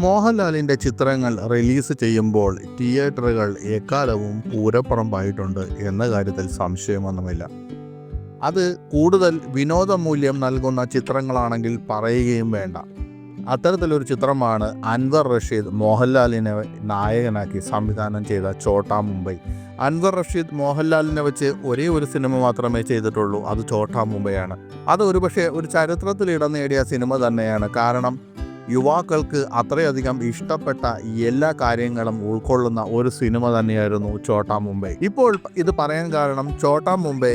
മോഹൻലാലിന്റെ ചിത്രങ്ങൾ റിലീസ് ചെയ്യുമ്പോൾ തിയേറ്ററുകൾ എക്കാലവും പൂരപ്പുറമ്പായിട്ടുണ്ട് എന്ന കാര്യത്തിൽ സംശയമൊന്നുമില്ല അത് കൂടുതൽ വിനോദമൂല്യം നൽകുന്ന ചിത്രങ്ങളാണെങ്കിൽ പറയുകയും വേണ്ട. അത്തരത്തിലൊരു ചിത്രമാണ് അൻവർ റഷീദ് മോഹൻലാലിനെ നായകനാക്കി സംവിധാനം ചെയ്ത ചോട്ടാ മുംബൈ. അൻവർ റഷീദ് മോഹൻലാലിനെ വെച്ച് ഒരേ ഒരു സിനിമ മാത്രമേ ചെയ്തിട്ടുള്ളൂ. അത് ചോട്ടാ മുംബൈയാണ്. അത് ഒരുപക്ഷെ ഒരു ചരിത്രത്തിൽ ഇടം നേടിയ സിനിമ തന്നെയാണ്. കാരണം യുവാക്കൾക്ക് അത്രയധികം ഇഷ്ടപ്പെട്ട എല്ലാ കാര്യങ്ങളും ഉൾക്കൊള്ളുന്ന ഒരു സിനിമ തന്നെയായിരുന്നു ചോട്ടാ മുംബൈ. ഇപ്പോൾ ഇത് പറയാൻ കാരണം ചോട്ടാ മുംബൈ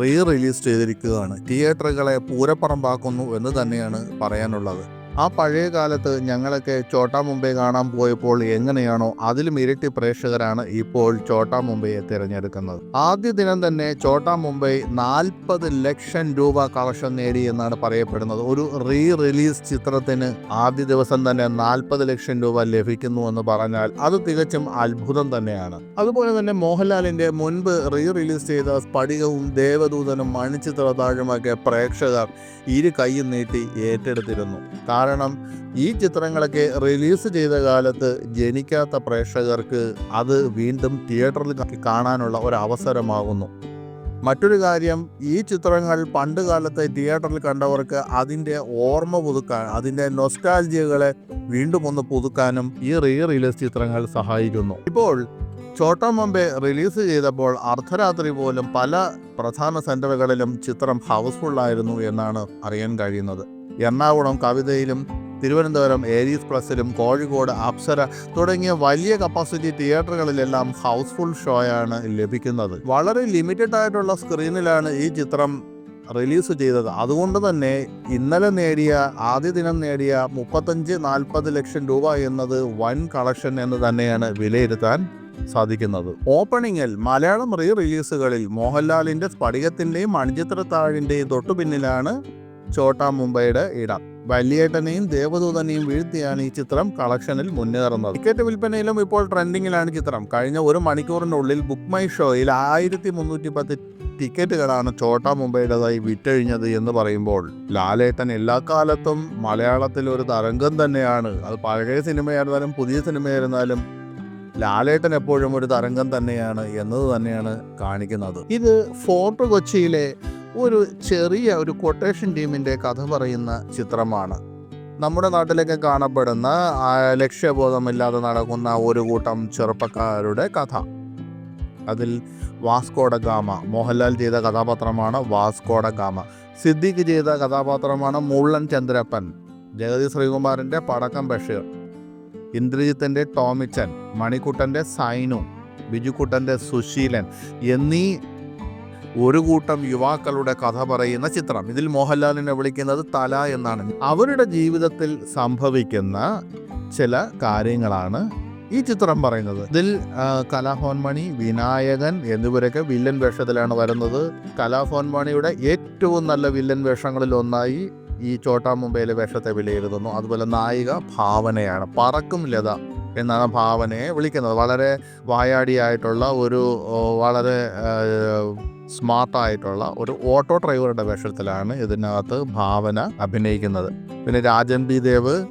റീ റിലീസ് ചെയ്തിരിക്കുകയാണ്. തിയേറ്ററുകളെ പൂരപ്പറമ്പാക്കുന്നു എന്ന് തന്നെയാണ് പറയാനുള്ളത്. ആ പഴയ കാലത്ത് ഞങ്ങളൊക്കെ ചോട്ടാ മുംബൈ കാണാൻ പോയപ്പോൾ എങ്ങനെയാണോ അതിലും ഇരട്ടി പ്രേക്ഷകരാണ് ഇപ്പോൾ ചോട്ടാ മുംബൈയെ തിരഞ്ഞെടുക്കുന്നത്. ആദ്യ ദിനം തന്നെ ചോട്ടാ മുംബൈ നാൽപ്പത് ലക്ഷം രൂപ കളക്ഷൻ നേടി എന്നാണ് പറയപ്പെടുന്നത്. ഒരു റീ റിലീസ് ചിത്രത്തിന് ആദ്യ ദിവസം തന്നെ നാൽപ്പത് ലക്ഷം രൂപ ലഭിക്കുന്നു എന്ന് പറഞ്ഞാൽ അത് തികച്ചും അത്ഭുതം തന്നെയാണ്. അതുപോലെ തന്നെ മോഹൻലാലിന്റെ മുൻപ് റീ റിലീസ് ചെയ്ത സ്ഫടികവും ദേവദൂതനും മണിച്ചിത്രതാഴുമൊക്കെ പ്രേക്ഷകർ ഇരു കൈയും നീട്ടി ഏറ്റെടുത്തിരുന്നു. കാരണം ഈ ചിത്രങ്ങളൊക്കെ റിലീസ് ചെയ്ത കാലത്ത് ജനിക്കാത്ത പ്രേക്ഷകർക്ക് അത് വീണ്ടും തിയേറ്ററിൽ കാണാനുള്ള ഒരു അവസരമാകുന്നു മറ്റൊരു കാര്യം ഈ ചിത്രങ്ങൾ പണ്ട് കാലത്തെ തിയേറ്ററിൽ കണ്ടവർക്ക് അതിന്റെ ഓർമ്മ പുതുക്കാൻ അതിന്റെ നൊസ്റ്റാൾജിയകളെ വീണ്ടും ഒന്ന് പുതുക്കാനും ഈ റീ റിലീസ് ചിത്രങ്ങൾ സഹായിക്കുന്നു. ഇപ്പോൾ ചോട്ടാ മുമ്പേ റിലീസ് ചെയ്തപ്പോൾ അർദ്ധരാത്രി പോലും പല പ്രധാന സെന്ററുകളിലും ചിത്രം ഹൗസ്ഫുള്ളായിരുന്നു എന്നാണ് അറിയാൻ കഴിയുന്നത്. എറണാകുളം കവിതയിലും തിരുവനന്തപുരം ഏരീസ് പ്ലസിലും കോഴിക്കോട് അപ്സര തുടങ്ങിയ വലിയ കപ്പാസിറ്റി തിയേറ്ററുകളിലെല്ലാം ഹൗസ്ഫുൾ ഷോയാണ് ലഭിക്കുന്നത്. വളരെ ലിമിറ്റഡ് ആയിട്ടുള്ള സ്ക്രീനിലാണ് ഈ ചിത്രം റിലീസ് ചെയ്തത്. അതുകൊണ്ട് തന്നെ ഇന്നലെ നേടിയ ആദ്യ ദിനം നേടിയ മുപ്പത്തഞ്ച് നാൽപ്പത് ലക്ഷം രൂപ എന്നത് വൻ കളക്ഷൻ എന്ന് തന്നെയാണ് വിലയിരുത്താൻ സാധിക്കുന്നത്. ഓപ്പണിങ്ങിൽ മലയാളം റീ റിലീസുകളിൽ മോഹൻലാലിന്റെ സ്ഫടികത്തിന്റെയും മണിച്ചിത്രത്താഴിന്റെയും തൊട്ടു പിന്നിലാണ് ചോട്ടാ മുംബൈയുടെ ഇടം. വലിയേട്ടനെയും ദേവദൂതനെയും വീഴ്ത്തിയാണ് ഈ ചിത്രം കളക്ഷനിൽ മുന്നേറുന്നത് ടിക്കറ്റ് വിൽപ്പനയിലും ഇപ്പോൾ ട്രെൻഡിങ്ങിലാണ് ചിത്രം. കഴിഞ്ഞ ഒരു മണിക്കൂറിനുള്ളിൽ ബുക്ക് മൈ ഷോയിൽ ആയിരത്തി മുന്നൂറ്റി പത്ത് ടിക്കറ്റുകളാണ് ചോട്ടാ മുംബൈയുടേതായി വിറ്റഴിഞ്ഞത് എന്ന് പറയുമ്പോൾ ലാലേട്ടൻ എല്ലാ കാലത്തും മലയാളത്തിൽ ഒരു തരംഗം തന്നെയാണ്. അത് പഴയ സിനിമയായിരുന്നാലും പുതിയ സിനിമയായിരുന്നാലും ലാലേട്ടൻ എപ്പോഴും ഒരു തരംഗം തന്നെയാണ് എന്നത് തന്നെയാണ് കാണിക്കുന്നത്. ഇത് ഫോർട്ട് കൊച്ചിയിലെ ഒരു ചെറിയ ഒരു കൊട്ടേഷൻ ടീമിന്റെ കഥ പറയുന്ന ചിത്രമാണ്. നമ്മുടെ നാട്ടിലൊക്കെ കാണപ്പെടുന്ന ലക്ഷ്യബോധമില്ലാതെ നടക്കുന്ന ഒരു കൂട്ടം ചെറുപ്പക്കാരുടെ കഥ. അതിൽ വാസ്കോഡ ഗാമ മോഹൻലാൽ ചെയ്ത കഥാപാത്രമാണ് വാസ്കോഡ ഗാമ. സിദ്ദിഖ് ചെയ്ത കഥാപാത്രമാണ് മുള്ളൻ ചന്ദ്രപ്പൻ ജഗതി ശ്രീകുമാറിന്റെ പടക്കം ബഷീർ ഇന്ദ്രജിത്തിന്റെ ടോമിച്ചൻ മണിക്കുട്ടന്റെ സൈനു ബിജുക്കുട്ടന്റെ സുശീലൻ എന്നീ ഒരു കൂട്ടം യുവാക്കളുടെ കഥ പറയുന്ന ചിത്രം. ഇതിൽ മോഹൻലാലിനെ വിളിക്കുന്നത് തല എന്നാണ്. അവരുടെ ജീവിതത്തിൽ സംഭവിക്കുന്ന ചില കാര്യങ്ങളാണ് ഈ ചിത്രം പറയുന്നത്. ഇതിൽ കലാഭവൻമണി വിനായകൻ എന്നിവരൊക്കെ വില്ലൻ വേഷത്തിലാണ് വരുന്നത്. കലാഭവൻമണിയുടെ ഏറ്റവും നല്ല വില്ലൻ വേഷങ്ങളിൽ ഒന്നായി ഈ ചോട്ടാ മുംബൈയിലെ വേഷത്തെ വിലയിരുത്തുന്നു. അതുപോലെ നായിക ഭാവനയാണ്. പറക്കും ലത എന്നാണ് ഭാവനയെ വിളിക്കുന്നത്. വളരെ വായാടിയായിട്ടുള്ള ഒരു വളരെ സ്മാർട്ടായിട്ടുള്ള ഒരു ഓട്ടോ ഡ്രൈവറുടെ വേഷത്തിലാണ് ഇതിനകത്ത് ഭാവന അഭിനയിക്കുന്നത്. പിന്നെ രാജൻ ബി ദേവ്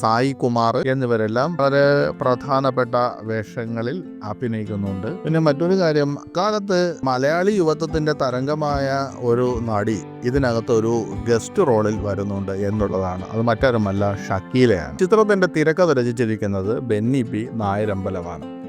സായി കുമാർ എന്നിവരെല്ലാം വളരെ പ്രധാനപ്പെട്ട വേഷങ്ങളിൽ അഭിനയിക്കുന്നുണ്ട്. പിന്നെ മറ്റൊരു കാര്യം അക്കാലത്ത് മലയാളി യുവത്വത്തിന്റെ തരംഗമായ ഒരു നടി ഇതിനകത്ത് ഒരു ഗസ്റ്റ് റോളിൽ വരുന്നുണ്ട് എന്നുള്ളതാണ്. അത് മറ്റാരുമല്ല ഷക്കീലയാണ്. ചിത്രത്തിന്റെ തിരക്കഥ രചിച്ചിരിക്കുന്നത് ബെന്നി പി നായരമ്പലമാണ്.